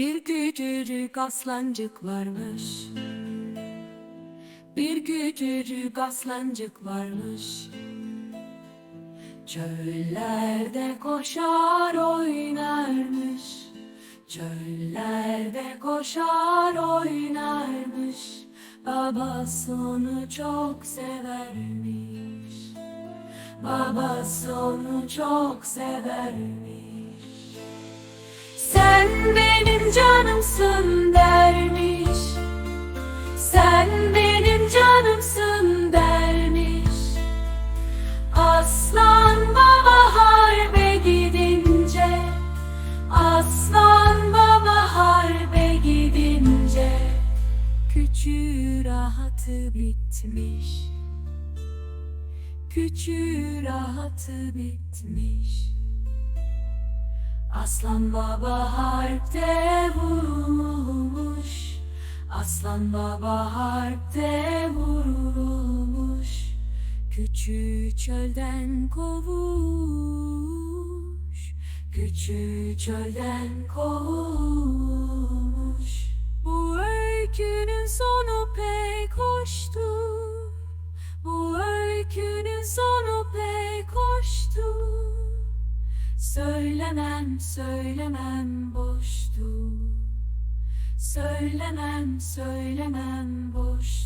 Bir küçücük aslancık varmış Bir küçücük aslancık varmış Çöllerde koşar oynarmış. Çöllerde koşar oynarmış. Babası onu çok severmiş. Babası onu çok severmiş canımsın dermiş. Sen benim canımsın dermiş. Aslan baba harbe gidince Aslan baba harbe gidince Küçüğü rahatı bitmiş. Küçüğü rahatı bitmiş. Aslan baba harpte Aslan baba harpte vurulmuş Küçüğü çölden kovmuş Küçüğü çölden kovmuş Bu öykünün sonu pek hoştur Bu öykünün sonu pek hoştur Söylemem söylemem boştur Söylemem söylemem boştur